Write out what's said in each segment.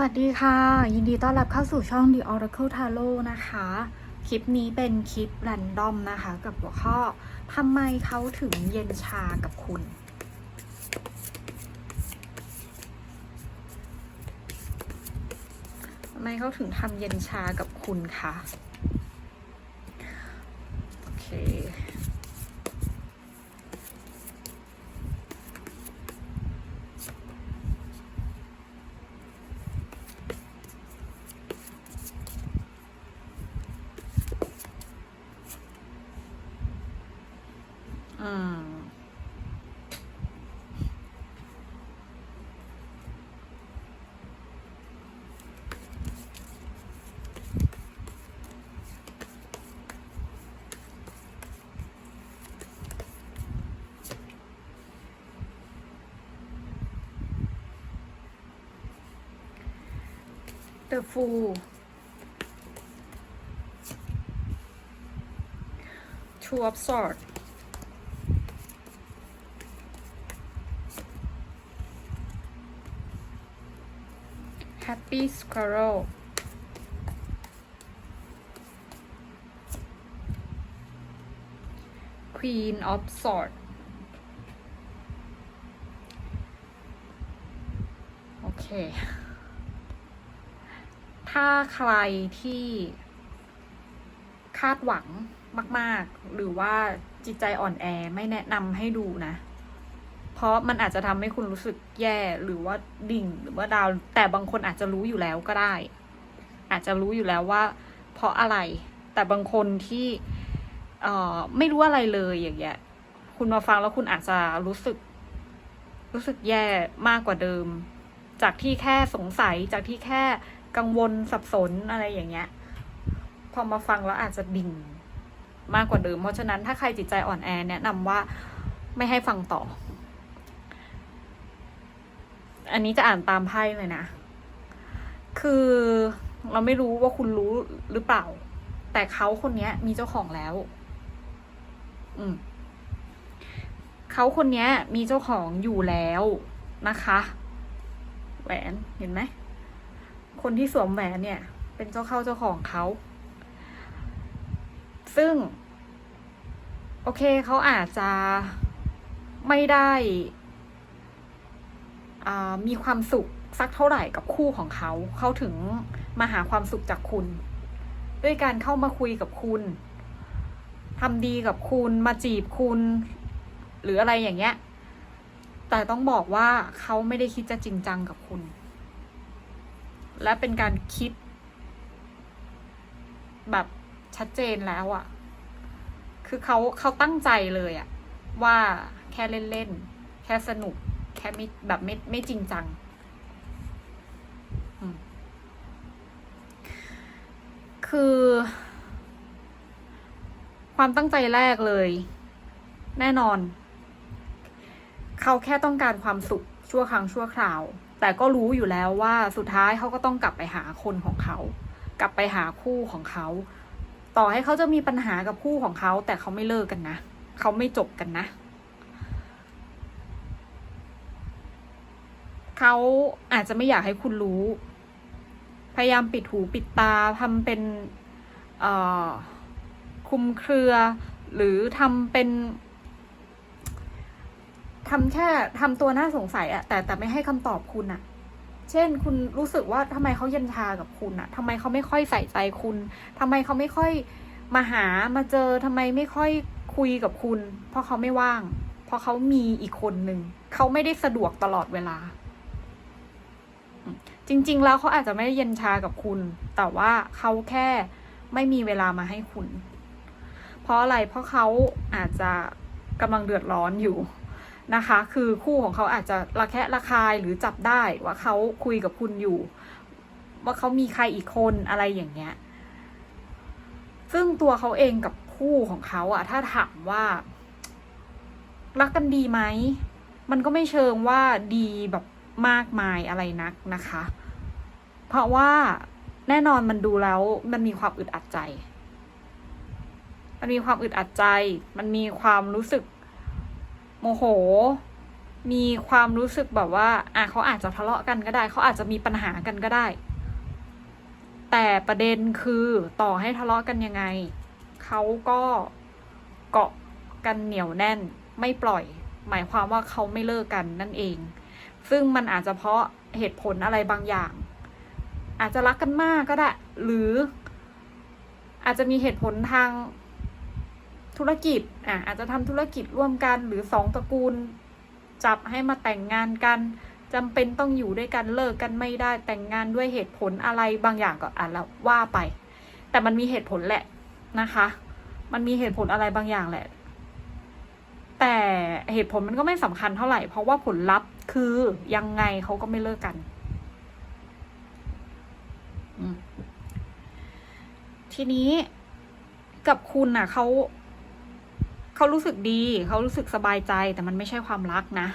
วัสดีค่ะ ยินดีต้อนรับเข้าสู่ช่อง The Oracle Tarot นะคะ คลิปนี้เป็นคลิปแรนดอมนะคะ กับหัวข้อทำไมเขาถึงเย็นชากับคุณ ทำไมเขาถึงทำเย็นชากับคุณคะ โอเค อืม The Fool Two of Swords Happy Squirrel ควีน of Swords โอเค ถ้าใครที่คาดหวังมาก ๆ หรือว่าจิตใจอ่อนแอไม่แนะนำให้ดูนะ เพราะมันอาจจะทำให้คุณรู้สึกแย่หรือว่าดิ่งหรือว่าดาว แต่บางคนอาจจะรู้อยู่แล้วก็ได้ อาจจะรู้อยู่แล้วว่า เพราะอะไร แต่บางคนที่เอ่อไม่รู้อะไรเลยอย่างเงี้ย คุณมาฟังแล้วคุณอาจจะรู้สึก รู้สึกแย่มากกว่าเดิม จากที่แค่สงสัยจากที่แค่ กังวลสับสนอะไรอย่างเงี้ย พอมาฟังแล้วอาจจะดิ่งมากกว่าเดิม เพราะฉะนั้นถ้าใครจิตใจอ่อนแอแนะนำว่าไม่ให้ฟังต่อ อันนี้จะอ่านตามไพ่เลยนะ คือเราไม่รู้ว่าคุณรู้หรือเปล่า แต่เขาคนนี้มีเจ้าของแล้ว อืมเขาคนนี้มีเจ้าของอยู่แล้วนะคะ แหวนเห็นไหม คนที่สวมแหวนเนี่ย เป็นเจ้าเข้าเจ้าของเขา ซึ่ง โอเคเขาอาจจะไม่ได้มีความสุขสักเท่าไหร่กับคู่ของเขา เขาถึงมาหาความสุขจากคุณ ด้วยการเข้ามาคุยกับคุณทำดีกับคุณมาจีบคุณ หรืออะไรอย่างเงี้ย แต่ต้องบอกว่าเขาไม่ได้คิดจะจริงจังกับคุณ และเป็นการคิด แบบชัดเจนแล้วอะคือเขาเขาตั้งใจเลยอะว่าแค่เล่นๆ แค่สนุก แค่ไม่แบบไม่ไม่จริงจังคือ ความตั้งใจแรกเลย แน่นอน เขาแค่ต้องการความสุขชั่วครั้งชั่วคราว แต่ก็รู้อยู่แล้วว่าสุดท้ายเขาก็ต้องกลับไปหาคนของเขา กลับไปหาคู่ของเขา ต่อให้เขาจะมีปัญหากับคู่ของเขา แต่เขาไม่เลิกกันนะเขาไม่จบกันนะเขาอาจจะไม่อยากให้คุณรู้ พยายามปิดหูปิดตาทำเป็นคุมเครือ หรือทำเป็น ทำแค่ทำตัวน่าสงสัยอะแต่แต่ไม่ให้คำตอบคุณอะเช่น คุณรู้สึกว่าทำไมเขาเย็นชากับคุณอะทำไมเขาไม่ค่อยใส่ใจคุณทำไมเขาไม่ค่อยมาหามาเจอทำไมไม่ค่อยคุยกับคุณ เพราะเขาไม่ว่าง เพราะเขามีอีกคนหนึ่งเขาไม่ได้สะดวกตลอดเวลา จริง ๆ แล้วเขาอาจจะไม่ได้เย็นชากับคุณ แต่ว่าเขาแค่ไม่มีเวลามาให้คุณ เพราะอะไรเพราะเขาอาจจะกำลังเดือดร้อนอยู่ นะคะ คือคู่ของเขาอาจจะระแคะระคายหรือจับได้ว่าเขาคุยกับคุณอยู่ ว่าเขามีใครอีกคนอะไรอย่างเงี้ย ซึ่งตัวเขาเองกับคู่ของเขาอะถ้าถามว่า รักกันดีไหม มันก็ไม่เชิงว่าดีแบบมากมายอะไรนักนะคะ เพราะว่าแน่นอนมันดูแล้วมันมีความอึดอัดใจ มันมีความอึดอัดใจ มันมีความรู้สึก โมโห มีความรู้สึกแบบว่า อะเขาอาจจะทะเลาะกันก็ได้ เขาอาจจะมีปัญหากันก็ได้ แต่ประเด็นคือต่อให้ทะเลาะกันยังไง เขาก็เกาะกันเหนียวแน่น ไม่ปล่อย หมายความว่าเขาไม่เลิกกันนั่นเอง ซึ่งมันอาจจะเพราะเหตุผลอะไรบางอย่าง อาจจะรักกันมากก็ได้ หรืออาจจะมีเหตุผลทาง ธุรกิจอะอาจจะทำธุรกิจร่วมกันหรือสองตระกูล จับให้มาแต่งงานกันจำเป็นต้องอยู่ด้วยกันเลิกกันไม่ได้แต่งงานด้วยเหตุผลอะไรบางอย่างก็อ่านแล้วว่าไป แต่มันมีเหตุผลแหละนะคะ มันมีเหตุผลอะไรบางอย่างแหละ แต่เหตุผลมันก็ไม่สำคัญเท่าไหร่ เพราะว่าผลลัพธ์คือยังไงเขาก็ไม่เลิกกันทีนี้กับคุณน่ะเขา เขารู้สึกดี เขารู้สึกสบายใจแต่มันไม่ใช่ความรักนะ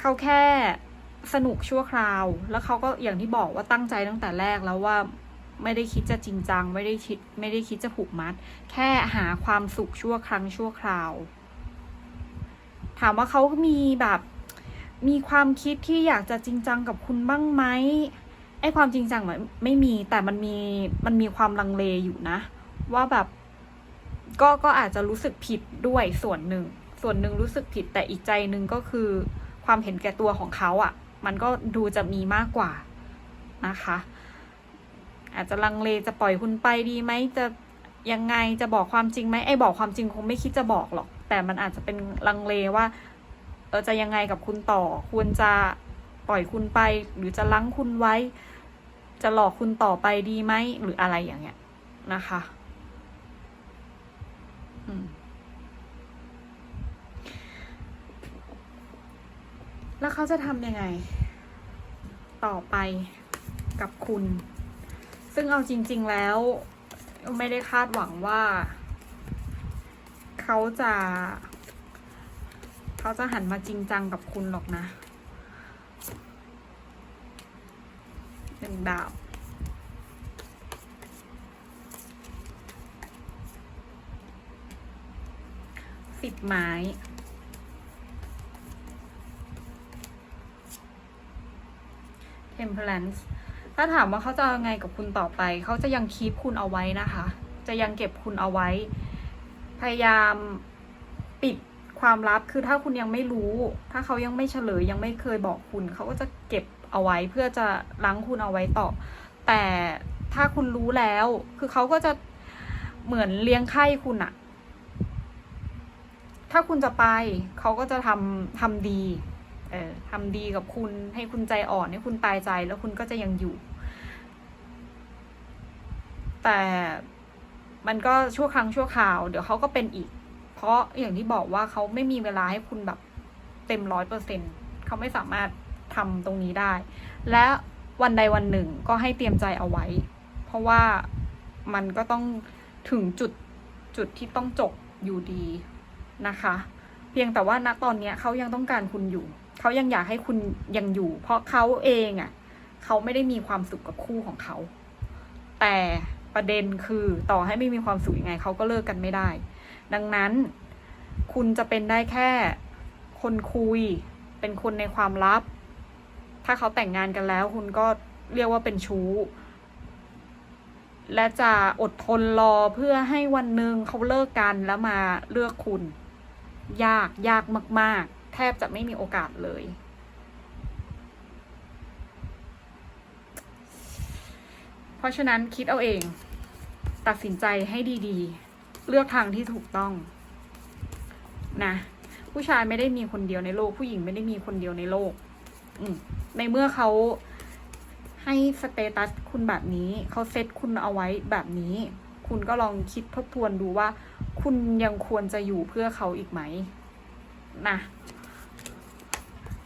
เขาแค่สนุกชั่วคราว แล้วเขาก็อย่างที่บอกว่าตั้งใจตั้งแต่แรกแล้วว่าไม่ได้คิดจะจริงจัง ไม่ได้คิดไม่ได้คิดจะผูกมัด แค่หาความสุขชั่วครั้งชั่วคราว ถามว่าเขามีแบบมีความคิดที่อยากจะจริงจังกับคุณบ้างไหมไอ้ความจริงจังมันไม่มีแต่มันมีมันมีความลังเลอยู่นะ ว่าแบบ ก็ก็อาจจะรู้สึกผิดด้วยส่วนหนึ่ง ส่วนหนึ่งรู้สึกผิดแต่อีกใจหนึ่งก็คือความเห็นแก่ตัวของเขาอะ่ะ มันก็ดูจะมีมากกว่านะคะ อาจจะลังเลจะปล่อยคุณไปดีไหมจะยังไงจะบอกความจริงไหมไอ้บอกความจริงคงไม่คิดจะบอกหรอก แต่มันอาจจะเป็นลังเลว่าเออจะยังไงกับคุณต่อ ควรจะปล่อยคุณไป หรือจะลังคุณไว้ จะหลอกคุณต่อไปดีไหมหรืออะไรอย่างเงี้ยนะคะ เขาจะทำยังไง ต่อไปกับคุณ ซึ่งเอาจริง ๆแล้ว ไม่ได้คาดหวังว่า เขาจะ เขาจะหันมาจริงจังกับคุณหรอกนะหนึ่งดาวสิบไม้ temperance ถ้าถามว่าเขาจะยังไงกับคุณต่อไป เขาจะยังคีปคุณเอาไว้นะคะ จะยังเก็บคุณเอาไว้ พยายามปิดความลับ คือถ้าคุณยังไม่รู้ ถ้าเขายังไม่เฉลย ยังไม่เคยบอกคุณ เขาก็จะเก็บเอาไว้เพื่อจะล้างคุณเอาไว้ต่อ แต่ถ้าคุณรู้แล้ว คือเขาก็จะเหมือนเลี้ยงไข้คุณอะถ้าคุณจะไป เขาก็จะทำทำดี เออทำดีกับคุณให้คุณใจอ่อนให้คุณตายใจแล้วคุณก็จะยังอยู่ แต่มันก็ชั่วครั้งชั่วคราว เดี๋ยวเขาก็เป็นอีก เพราะอย่างที่บอกว่าเขาไม่มีเวลาให้คุณแบบเต็มร้อยเปอร์เซ็นเขาไม่สามารถทำตรงนี้ได้ และวันใดวันหนึ่งก็ให้เตรียมใจเอาไว้ เพราะว่ามันก็ต้องถึงจุดจุดที่ต้องจบอยู่ดีนะคะ เพียงแต่ว่าณตอนนี้เขายังต้องการคุณอยู่ เขายังอยากให้คุณยังอยู่ เพราะเขาเองอะ่ะเขาไม่ได้มีความสุขกับคู่ของเขา แต่ประเด็นคือต่อให้ไม่มีความสุขยังไงเขาก็เลิกกันไม่ได้ ดังนั้น คุณจะเป็นได้แค่คนคุย เป็นคนในความลับ ถ้าเขาแต่งงานกันแล้ว คุณก็เรียกว่าเป็นชู้ และจะอดทนรอเพื่อให้วันหนึ่งเขาเลิกกันแล้วมาเลือกคุณ ยากยากมาก ๆ แทบจะไม่มีโอกาสเลย เพราะฉะนั้นคิดเอาเอง ตัดสินใจให้ดีๆ เลือกทางที่ถูกต้องนะผู้ชายไม่ได้มีคนเดียวในโลก ผู้หญิงไม่ได้มีคนเดียวในโลก อืในเมื่อเขาให้สเตตัสคุณแบบนี้เขาเซตคุณเอาไว้แบบนี้ คุณก็ลองคิดทบทวนดูว่า คุณยังควรจะอยู่เพื่อเขาอีกไหมนะ